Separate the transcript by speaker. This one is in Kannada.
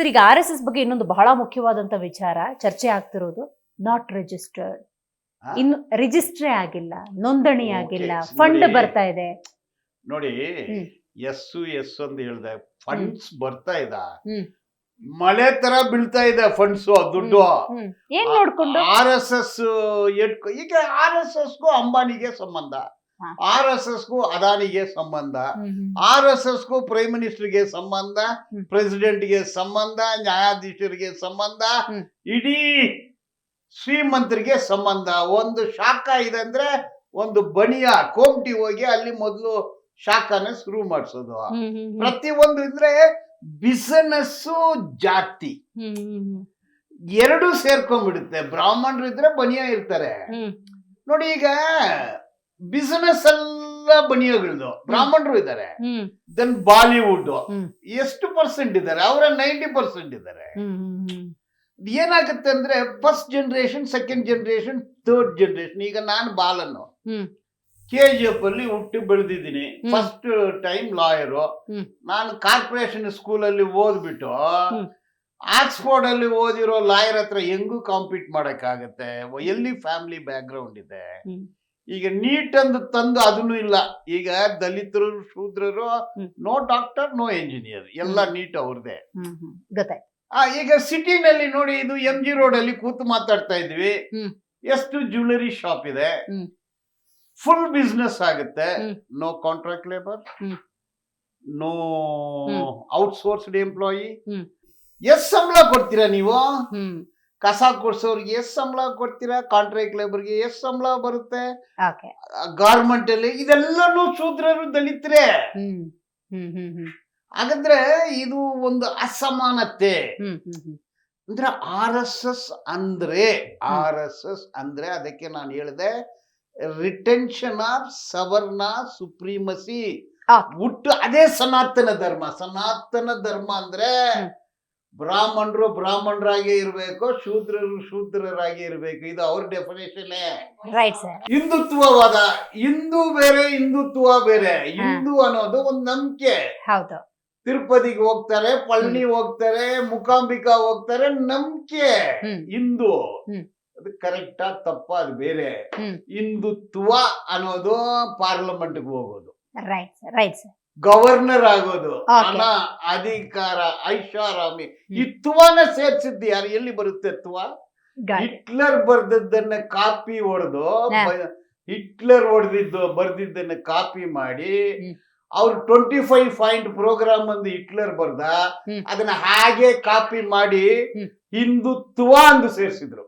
Speaker 1: ಸರ್ ಈಗ ಆರ್ ಎಸ್ ಎಸ್ ಬಗ್ಗೆ ಇನ್ನೊಂದು ಬಹಳ ಮುಖ್ಯವಾದಂತ ವಿಚಾರ ಚರ್ಚೆ ಆಗ್ತಿರೋದು ನಾಟ್ ರಿಜಿಸ್ಟರ್ಡ್ ಇನ್ನು ರಿಜಿಸ್ಟ್ರೇ ಆಗಿಲ್ಲ ನೋಂದಣಿ ಆಗಿಲ್ಲ ಫಂಡ್ ಬರ್ತಾ ಇದೆ.
Speaker 2: ನೋಡಿ. ಎಸ್ ಎಸ್ ಅಂತ ಹೇಳ್ದೆ ಫಂಡ್ಸ್ ಬರ್ತಾ ಇದ. ಮಳೆ ತರ ಬೀಳ್ತಾ ಇದೆ ಫಂಡ್ಸ್ ದುಡ್ಡು.
Speaker 1: ಏನ್ ನೋಡ್ಕೊಂಡು?
Speaker 2: ಆರ್ ಎಸ್ ಎಸ್ ಈಗ ಆರ್ ಎಸ್ ಎಸ್ಗೂ ಅಂಬಾನಿಗೆ ಸಂಬಂಧ. ಆರ್ ಎಸ್ ಎಸ್ಗೂ ಅದಾನಿಗೆ ಸಂಬಂಧ. ಆರ್ ಎಸ್ ಎಸ್ಗೂ ಪ್ರೈಮ್ ಮಿನಿಸ್ಟರ್ಗೆ ಸಂಬಂಧ
Speaker 1: ಪ್ರೆಸಿಡೆಂಟ್
Speaker 2: ಪ್ರೆಸಿಡೆಂಟ್ಗೆ ಸಂಬಂಧ ನ್ಯಾಯಾಧೀಶರಿಗೆ ಸಂಬಂಧ. ಇಡೀ ಶ್ರೀಮಂತರಿಗೆ ಸಂಬಂಧ ಒಂದು ಶಾಖ ಇದೆ ಅಂದ್ರೆ ಒಂದು ಬಣಿಯ ಕೋಮಟಿ ಹೋಗಿ ಅಲ್ಲಿ ಮೊದಲು ಶಾಖನ ಶುರು ಮಾಡಿಸೋದು. ಪ್ರತಿ ಒಂದು ಇದ್ರೆ ಬಿಸಿನೆಸ್ ಜಾತಿ. ಎರಡು ಸೇರ್ಕೊಂಡ್ಬಿಡುತ್ತೆ ಬ್ರಾಹ್ಮಣರು ಇದ್ರೆ ಬನಿಯ ಇರ್ತಾರೆ ನೋಡಿ ಈಗ ಬಿಸಿನೆಸ್ ಎಲ್ಲ ಬನಿಯಗಳದು ಬ್ರಾಹ್ಮಣರು ಇದ್ದಾರೆ ದೆನ್ ಬಾಲಿವುಡ್. ಎಷ್ಟು ಪರ್ಸೆಂಟ್ ಇದ್ದಾರೆ ಅವರ ನೈಂಟಿ ಪರ್ಸೆಂಟ್ ಇದ್ದಾರೆ. ಏನಾಗುತ್ತೆ ಅಂದ್ರೆ first generation second generation third generation ಈಗ ನಾನು ಬಾಲನ್ನು. ಕೆ ಜಿ ಎಫ್ ಅಲ್ಲಿ ಹುಟ್ಟಿ ಬೆಳೆದಿದ್ದೀನಿ. First time lawyer. ನಾನು ಕಾರ್ಪೊರೇಷನ್ ಸ್ಕೂಲಲ್ಲಿ ಓದ್ಬಿಟ್ಟು. ಆಕ್ಸ್ಫೋರ್ಡ್ ಅಲ್ಲಿ ಓದಿರೋ ಲಾಯರ್ ಹತ್ರ ಹೆಂಗೂ ಕಾಂಪೀಟ್ ಮಾಡಕ್ಕಾಗತ್ತೆ ಎಲ್ಲಿ ಫ್ಯಾಮಿಲಿ ಬ್ಯಾಕ್ ಗ್ರೌಂಡ್ ಇದೆ. ಈಗ ನೀಟ್ ಅಂತ ತಂದು ಅದನ್ನು ಇಲ್ಲ. ಈಗ ದಲಿತರು ಶೂದ್ರರು ನೋ ಡಾಕ್ಟರ್ ನೋ ಇಂಜಿನಿಯರ್ ಎಲ್ಲ ನೀಟ್ ಅವ್ರದೇ. ಆ ಈಗ ಸಿಟಿನಲ್ಲಿ ನೋಡಿ ಇದು ಎಂ ಜಿ ರೋಡ್ ಅಲ್ಲಿ ಕೂತು ಮಾತಾಡ್ತಾ ಇದ್ವಿ. ಎಷ್ಟು ಜ್ಯುವೆಲರಿ ಶಾಪ್ ಇದೆ. ಫುಲ್ ಬಿಸ್ನೆಸ್ ಆಗುತ್ತೆ. No contract labour no. Outsourced employee ಎಷ್ಟು ಸಂಬಳ ಕೊಡ್ತೀರಾ ನೀವು? ಕಸ ಕೊಡ್ಸೋರ್ಗೆ ಎಷ್ಟ್ ಸಂಬಳ ಕೊಡ್ತೀರಾ? ಕಾಂಟ್ರಾಕ್ಟ್ ಲೇಬರ್ಗೆ ಎಷ್ಟ್ ಸಂಬಳ ಬರುತ್ತೆ? ಗಾರ್ಮೆಂಟ್ ಅಲ್ಲಿ ಇದೆಲ್ಲನೂ ಶೂದ್ರರು ದಲಿತರೇ. ಹಾಗಾದ್ರೆ ಇದು ಒಂದು ಅಸಮಾನತೆ. ಅಂದ್ರೆ ಆರ್ ಎಸ್ ಎಸ್ ಅಂದ್ರೆ ಆರ್ ಎಸ್ ಎಸ್ ಅಂದ್ರೆ ಅದಕ್ಕೆ ನಾನು ಹೇಳಿದೆ ರಿಟೆನ್ಷನ್ ಆಫ್ ಸವರ್ಣ ಸುಪ್ರೀಮಸಿ. ಹುಟ್ಟು ಅದೇ ಸನಾತನ ಧರ್ಮ. ಸನಾತನ ಧರ್ಮ ಅಂದ್ರೆ. ಬ್ರಾಹ್ಮಣರು ಬ್ರಾಹ್ಮಣರಾಗಿ ಇರಬೇಕು ಶೂದ್ರರು ಶೂದ್ರರಾಗಿ ಇರಬೇಕು. ಇದು ಅವ್ರ ಡೆಫಿನೇಷನ್
Speaker 1: ರೈಟ್ ಸರ್
Speaker 2: ಹಿಂದುತ್ವವಾದ ಹಿಂದೂ ಬೇರೆ ಹಿಂದುತ್ವ ಬೇರೆ. ಹಿಂದೂ ಅನ್ನೋದು ಒಂದು ನಂಬಿಕೆ.
Speaker 1: ಹೌದು.
Speaker 2: ತಿರುಪತಿಗೆ ಹೋಗ್ತಾರೆ ಪಳನಿ ಹೋಗ್ತಾರೆ ಮುಕಾಂಬಿಕಾ ಹೋಗ್ತಾರೆ ನಂಬಿಕೆ. ಹಿಂದೂ. ಅದು ಕರೆಕ್ಟಾ ತಪ್ಪ ಅದು ಬೇರೆ. ಹಿಂದುತ್ವ ಅನ್ನೋದು ಪಾರ್ಲಿಮೆಂಟ್ಗೆ ಹೋಗೋದು.
Speaker 1: Right sir right sir
Speaker 2: governor ಆಗೋದು. ಹಣ ಅಧಿಕಾರ ಐಷಾರಾಮಿ ಈ ತುವಾನ ಸೇರ್ಸಿದ್ದು ಯಾರು? ಎಲ್ಲಿ ಬರುತ್ತೆ ತುವ? ಹಿಟ್ಲರ್ ಬರ್ದದ್ದನ್ನ ಕಾಪಿ ಹೊಡೆದು ಹಿಟ್ಲರ್ ಹೊಡೆದಿದ್ದು ಬರ್ದಿದ್ದನ್ನ ಕಾಪಿ ಮಾಡಿ. ಅವ್ರು ಟ್ವೆಂಟಿ ಫೈವ್ ಪಾಯಿಂಟ್ ಪ್ರೋಗ್ರಾಮ್ ಒಂದು ಹಿಟ್ಲರ್ ಬರ್ದ ಅದನ್ನ ಹಾಗೆ ಕಾಪಿ ಮಾಡಿ ಹಿಂದುತ್ವ ಅಂದು ಸೇರಿಸಿದ್ರು.